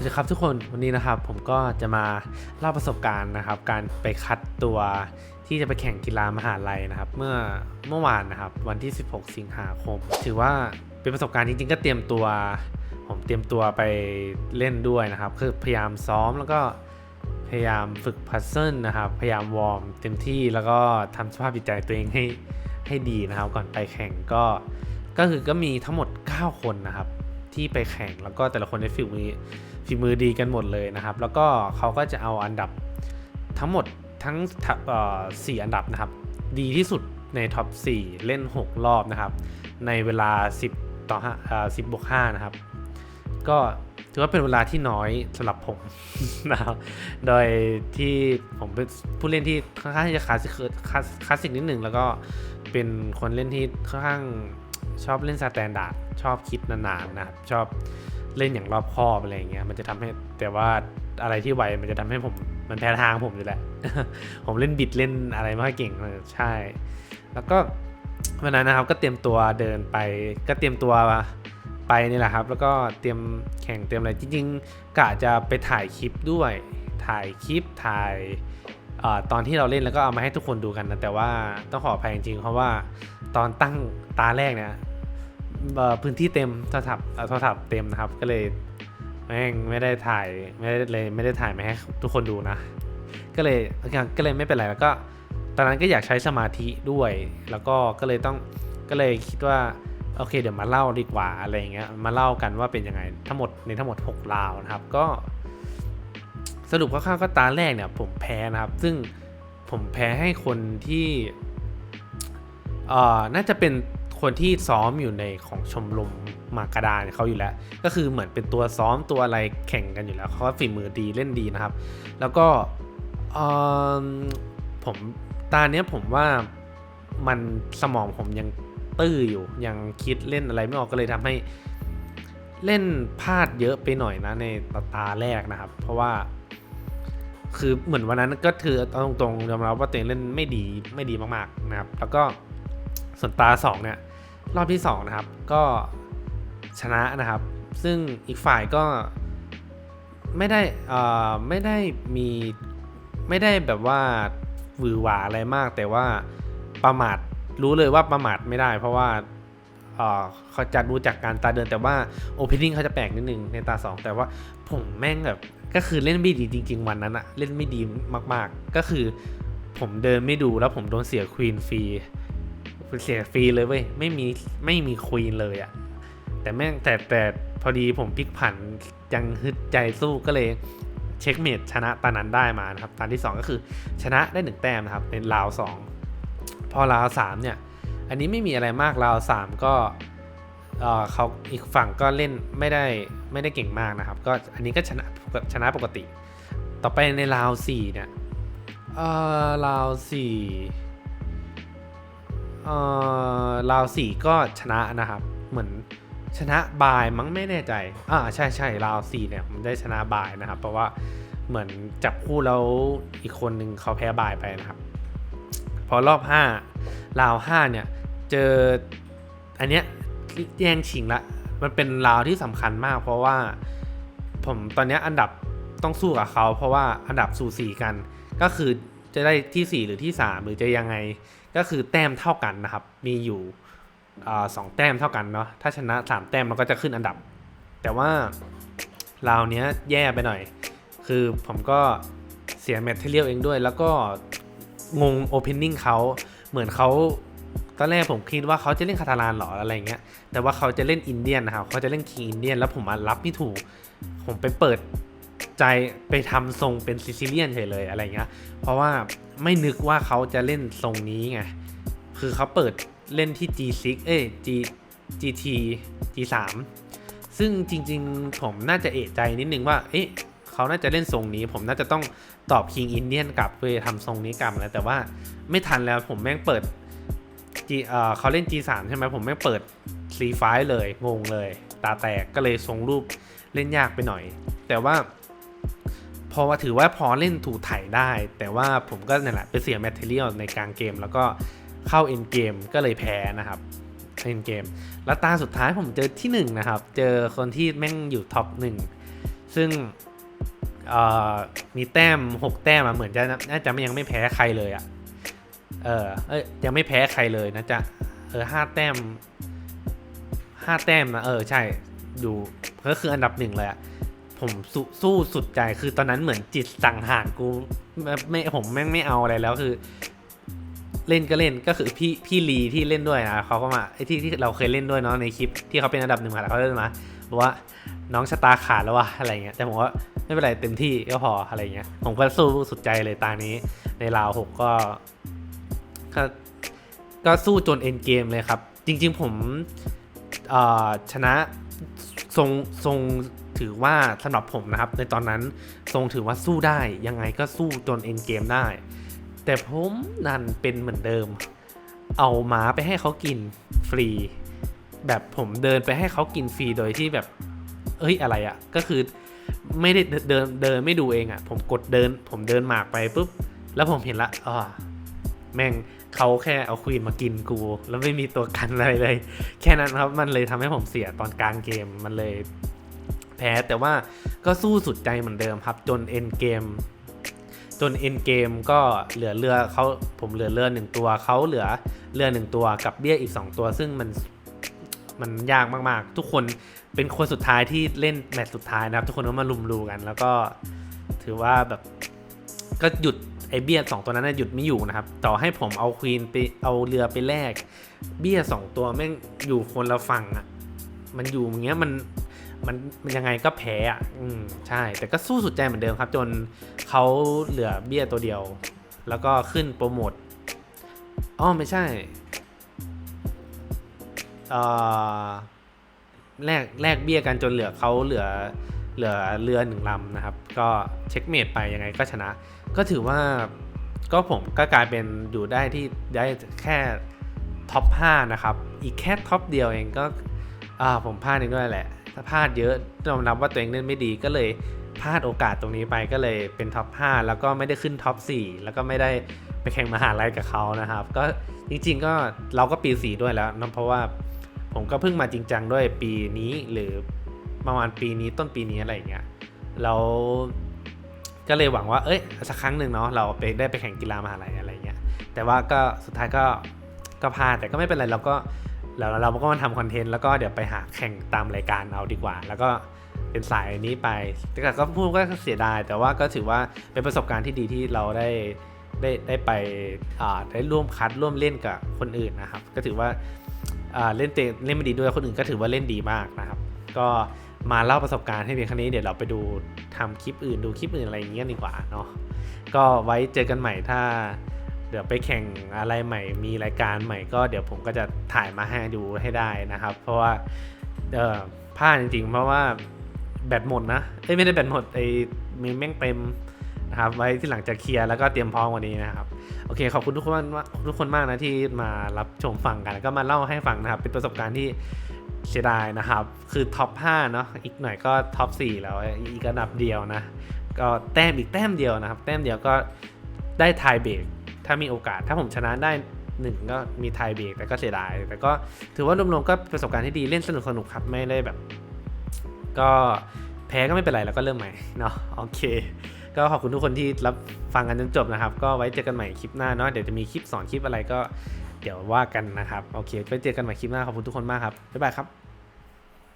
วัสดีครับทุกคนวันนี้นะครับผมก็จะมาเล่าประสบการณ์นะครับ การไปคัดตัวที่จะไปแข่งกีฬามหาลัยนะครับ เมื่อเมื่อวานนะครับ วันที่ 16 สิงหาคม ถือว่าเป็นประสบการณ์จริงๆ ก็เตรียมตัว ผมเตรียมตัวไปเล่นด้วยนะครับ คือพยายามซ้อมแล้วก็พยายามฝึกพัซเซิลนะครับ พยายามวอร์มเต็มที่แล้วก็ทำสภาพจิตใจตัวเองให้ให้ดีนะครับ ก่อนไปแข่งก็ก็คือก็มีทั้งหมด 9 คนนะครับ ที่ไปแข่งแล้วก็แต่ละคนในฝีมือ ฝีมือดีกันหมดเลยนะครับ แล้วก็เขาก็จะเอาอันดับทั้งหมดทั้งสี่อันดับนะครับ ดีที่สุดในท็อป 4 เล่น 6 รอบนะครับ ในเวลา 10 ต่อ5อ10บวก5นะครับ ก็ถือว่าเป็นเวลาที่น้อยสำหรับผมนะครับ โดยที่ผมเป็นผู้เล่นที่ค่อนข้างที่จะคลาสสิกคลาสสิกนิดหนึ่งแล้วก็เป็นคนเล่นที่ค่อนข้างชอบเล่นสแตนดาร์ดชอบคิดนานๆนะครับ ชอบ เล่นอย่างรอบคอบอะไรเงี้ยมันจะทำให้แต่ว่าอะไรที่ไวมันจะทำให้ผมมันแพ้ทางผมอยู่แหละ ผมเล่นบิดเล่นอะไรไม่ค่อยเก่งใช่ แล้วก็วันนั้นนะครับก็เตรียมตัวเดินไป ก็เตรียมตัวไปนี่แหละครับ แล้วก็เตรียมแข่งเตรียมอะไรจริงๆกะจะไปถ่ายคลิปด้วย ถ่ายคลิปถ่ายอตอนที่เราเล่นแล้วก็เอามาให้ทุกคนดูกันนะแต่ว่าต้องขออภัยจริงๆเพราะว่าตอนตั้งตาแรกเนี่ย พื้นที่เต็มโทรศัพท์เอ่อโทรศัพท์เต็มนะครับ ก็เลยแม่งไม่ได้ถ่ายไม่ได้เลยไม่ได้ถ่ายมาให้ทุกคนดูนะ ก็เลยก็เลยไม่เป็นไรแล้วก็ตอนนั้นก็อยากใช้สมาธิด้วย แล้วก็ก็เลยต้องก็เลยคิดว่าโอเคเดี๋ยวมาเล่าดีกว่าอะไรเงี้ยมาเล่ากันว่าเป็นยังไงทั้งหมดในทั้งหมด 6 ราวนะครับ ก็ สรุปคร่าวๆก็ตาแรกเนี่ย ผมแพ้นะครับ ซึ่งผมแพ้ให้คนที่เอ่อน่าจะเป็น คนที่ซ้อมอยู่ในของชมรมมากระดานเขาอยู่แล้ว ก็คือเหมือนเป็นตัวซ้อมตัวอะไรแข่งกันอยู่แล้วเขาก็ฝีมือดีเล่นดีนะครับ แล้วก็อืมผมตาเนี้ยผมว่ามันสมองผมยังตื้ออยู่ยังคิดเล่นอะไรไม่ออกก็เลยทำให้เล่นพลาดเยอะไปหน่อยนะในตาแรกนะครับ เพราะว่า คือเหมือนวันนั้นก็ถือตรงๆยอมรับว่าตัวเองเล่นไม่ดีไม่ดีมากๆนะครับ แล้วก็ส่วนตาสองเนี่ย รอบที่สองนะครับ ก็ชนะนะครับ ซึ่งอีกฝ่ายก็ไม่ได้อ่อไม่ได้มีไม่ได้แบบว่าหวือหวาอะไรมาก แต่ว่าประมาทรู้เลยว่าประมาทไม่ได้ เพราะว่าเอ่อเขาจะดูจากการตาเดินแต่ว่าโอเพนนิ่งเขาจะแปลกนิดนึงในตาสองแต่ว่าผมแม่งแบบก็คือเล่นไม่ดีจริง ๆ วันนั้นอะเล่นไม่ดีมากๆ ก็คือผมเดินไม่ดูแล้วผมโดนเสียควีนฟรี เสียฟรีเลยเว้ยไม่มีไม่มีคุยเลยอะแต่แม่งแต่แต่พอดีผมพลิกผันยังฮึดใจสู้ก็เลยเช็คเมดชนะตอนนั้นได้มานะครับตอนที่ 2 ก็คือชนะได้ 1 แต้มนะครับในลาว 2 พอลาว3เนี่ย อันนี้ไม่มีอะไรมากลาว 3 ก็เออเขาอีกฝั่งก็เล่นไม่ได้ไม่ได้เก่งมากนะครับ ก็อันนี้ก็ชนะชนะปกติ ต่อไปในลาว4เนี่ยเออลาว4 ลาวสี่ก็ชนะนะครับ เหมือนชนะบายมั้งไม่แน่ใจ อ่าใช่ใช่ลาวสี่เนี่ยมันได้ชนะบายนะครับ เพราะว่าเหมือนจับคู่แล้วอีกคนหนึ่งเขาแพ้บายไปนะครับ พอรอบ5ลาว5เนี่ยเจออันเนี้ยแย่งชิงละ มันเป็นลาวที่สำคัญมาก เพราะว่าผมตอนนี้อันดับต้องสู้กับเขา เพราะว่าอันดับสู่สี่กัน ก็คือจะได้ที่ 4 หรือที่ 3 หรือจะยังไง ก็คือแต้มเท่ากันนะครับ มีอยู่สองแต้มเท่ากันเนาะ ถ้าชนะ 3 แต้มมันก็จะขึ้นอันดับ แต่ว่าราวเนี้ยแย่ไปหน่อย คือผมก็เสียแมทเทเรียลเองด้วย แล้วก็งงโอเพนนิ่งเขาเหมือนเขาตอนแรกผมคิดว่าเขาจะเล่นคาตาลานหรออะไรเงี้ย แต่ว่าเขาจะเล่นอินเดียนนะครับ เขาจะเล่นคิงอินเดียน แล้วผมรับไม่ถูก ผมไปเปิด ใจไปทำทรงเป็นซิซิเลียนเฉยเลยอะไรเงี้ย เพราะว่าไม่นึกว่าเขาจะเล่นทรงนี้ไง คือเขาเปิดเล่นที่ G6 เอ้ย G GT G3 ซึ่งจริงๆ ผมน่าจะเอะใจนิดนึงว่า เอ๊ะเขาน่าจะเล่นทรงนี้ ผมน่าจะต้องตอบ King Indian กลับเพื่อทำทรงนี้กลับแล้วแต่ว่าไม่ทันแล้วผมแม่งเปิด G เอ่อเขาเล่น G3 ใช่ไหมผมแม่งเปิด C5 เลย งงเลย ตาแตกก็เลยทรงรูปเล่นยากไปหน่อย แต่ว่า พอว่าถือว่าพอเล่นถูถ่ายได้ แต่ว่าผมก็นั่นแหละไปเสียแมทเทียลในกลางเกม แล้วก็เข้าเอ็นเกมก็เลยแพ้นะครับเอ็นเกม แล้วตาสุดท้ายผมเจอที่ 1 นะครับ เจอคนที่แม่งอยู่ท็อปหนึ่งซึ่งมีแต้มหกแต้มอะเหมือนจะน่าจะยังไม่แพ้ใครเลยอะเออเอ้ยยังไม่แพ้ใครเลยนะจะเออห้าแต้มห้าแต้มนะเออใช่ดูก็คืออันดับหนึ่งเลยอะ ผมสสู้สุดใจคือตอนนั้นเหมือนจิตสั่งหารกูไม่ผมแม่งไม่เอาอะไรแล้วคือ เล่นก็เล่นก็คือพี่พี่ลีที่เล่นด้วยนะเขาก็มาไอ้ที่ที่เราเคยเล่นด้วยเนาะในคลิปที่เขาเป็นอันดับหนึ่งมาแล้วเขาเล่นมาบอกว่าน้องชะตาขาดแล้ววะอะไรเงี้ยแต่ผมว่าไม่เป็นไรเต็มที่ก็พออะไรเงี้ยผมก็สู้สุดใจเลยตานี้ ในราวหกก็ก็ก็สู้จนเอ็นเกมเลยครับ จริง ๆ ผมชนะทรงทรง ถือว่าสำหรับผมนะครับ ในตอนนั้นทรงถือว่าสู้ได้ ยังไงก็สู้จนเอ็นเกมได้ แต่ผมนั่นเป็นเหมือนเดิม เอาหมาไปให้เขากินฟรี แบบผมเดินไปให้เขากินฟรีโดยที่แบบ เอ้ยอะไรอะ่ะ ก็คือไม่ได้เดินเดินไม่ดูเองอะ่ะ ผมกดเดิน ผมเดินหมากไปปุ๊บ แล้วผมเห็นละอ๋อแม่งเขาแค่เอาควีนมากินกู แล้วไม่มีตัวกันอะไรเลย แค่นั้นครับมันเลยทำให้ผมเสียตอนกลางเกมมันเลย แพ้ แต่ว่าก็สู้สุดใจเหมือนเดิมครับ จนเอ็นเกมจนเอ็นเกมก็เหลือเรือเขาผมเหลือเรือหนึ่งตัวเขาเหลือเรือหนึ่งตัวกับเบี้ยอีก 2 ตัว ซึ่งมันมันยากมากๆ ทุกคนเป็นคนสุดท้ายที่เล่นแมตช์สุดท้ายนะครับ ทุกคนก็มาลุมดูกัน แล้วก็ถือว่าแบบก็หยุดไอเบี้ยสองตัวนั้นหยุดไม่อยู่นะครับ ต่อให้ผมเอาควีนไปเอาเรือไปแลกเบี้ยสองตัวแม่งอยู่คนละฝั่งอะมันอยู่อย่างเงี้ยมัน มันมันยังไงก็แพ้อะอืมใช่ แต่ก็สู้สุดใจเหมือนเดิมครับ จนเขาเหลือเบี้ยตัวเดียว แล้วก็ขึ้นโปรโมทอ๋อไม่ใช่อ่อแลกแลกเบี้ยกันจนเหลือเขาเหลือเหลือเรือหนึ่งลำนะครับ ก็เช็คเมดไปยังไงก็ชนะ ก็ถือว่าก็ผมก็กลายเป็นอยู่ได้ที่ได้แค่ท็อป 5 นะครับ อีกแค่ท็อปเดียวเองก็อ่าผมพลาดเองด้วยแหละ พลาดเยอะยอมรับว่าตัวเองเล่นไม่ดีก็เลยพลาดโอกาสตรงนี้ไปก็เลยเป็นท็อป 5 แล้วก็ไม่ได้ขึ้นท็อป 4 แล้วก็ไม่ได้ไปแข่งมหาลัยกับเขานะครับ ก็จริงๆก็เราก็ปี 4 ด้วยแล้วนะเพราะว่าผมก็เพิ่งมาจริงจังด้วยปีนี้หรือประมาณปีนี้ต้นปีนี้อะไรอย่างเงี้ยแล้วก็เลยหวังว่าเอ้ยสักครั้งหนึ่งเนาะเราไปได้ไปแข่งกีฬามหาลัยอะไรเงี้ยแต่ว่าก็สุดท้ายก็ก็พลาดแต่ก็ไม่เป็นไรเราก็ เราเราก็มาทำคอนเทนต์แล้วก็เดี๋ยวไปหาแข่งตามรายการเอาดีกว่า แล้วก็เป็นสายนี้ไป แต่ก็พูดก็เสียดาย แต่ว่าก็ถือว่าเป็นประสบการณ์ที่ดีที่เราได้ได้ได้ไปอ่าได้ร่วมคัดร่วมเล่นกับคนอื่นนะครับ ก็ถือว่าอ่าเล่นเตะเล่นไม่ดีด้วยคนอื่นก็ถือว่าเล่นดีมากนะครับ ก็มาเล่าประสบการณ์ให้เพียงแค่นี้เดี๋ยวเราไปดูทำคลิปอื่นดูคลิปอื่นอะไรอย่างเงี้ยดีกว่าเนาะก็ไว้เจอกันใหม่ถ้า เดี๋ยวไปแข่งอะไรใหม่ มีรายการใหม่ก็เดี๋ยวผมก็จะถ่ายมาให้ดูให้ได้นะครับ เพราะว่าเออพลาดจริงๆ เพราะว่าแบตหมดนะเอ้ยไม่ได้แบตหมดไอ้มีแม่งเต็มนะครับไว้ที่หลังจะเคลียร์แล้วก็เตรียมพร้อมกวันนี้นะครับ โอเคขอบคุณทุกคนมากทุกคนมากนะที่มารับชมฟังกันแล้วก็มาเล่าให้ฟังนะครับ เป็นประสบการณ์ที่เสียดายนะครับ คือท็อป5เนาะอีกหน่อยก็ท็อป4แล้วอีกระดับเดียวนะ ก็แต้มอีกแต้มเดียวนะครับ แต้มเดียวก็ได้ไทยเบรก ถ้ามีโอกาสถ้าผมชนะได้หนึ่งก็มีไทยเบรกแต่ก็เสียดาย แต่ก็ถือว่ารวมๆก็ประสบการณ์ที่ดีเล่นสนุกสนุกครับไม่ได้แบบ ก็แพ้ก็ไม่เป็นไรแล้วก็เริ่มใหม่เนาะโอเค ก็ขอบคุณทุกคนที่รับฟังกันจนจบนะครับ ก็ไว้เจอกันใหม่คลิปหน้าเนาะเดี๋ยวจะมีคลิปสอนคลิปอะไรก็เดี๋ยวว่ากันนะครับ โอเคไว้เจอกันใหม่คลิปหน้าขอบคุณทุกคนมากครับบ๊ายบายครับ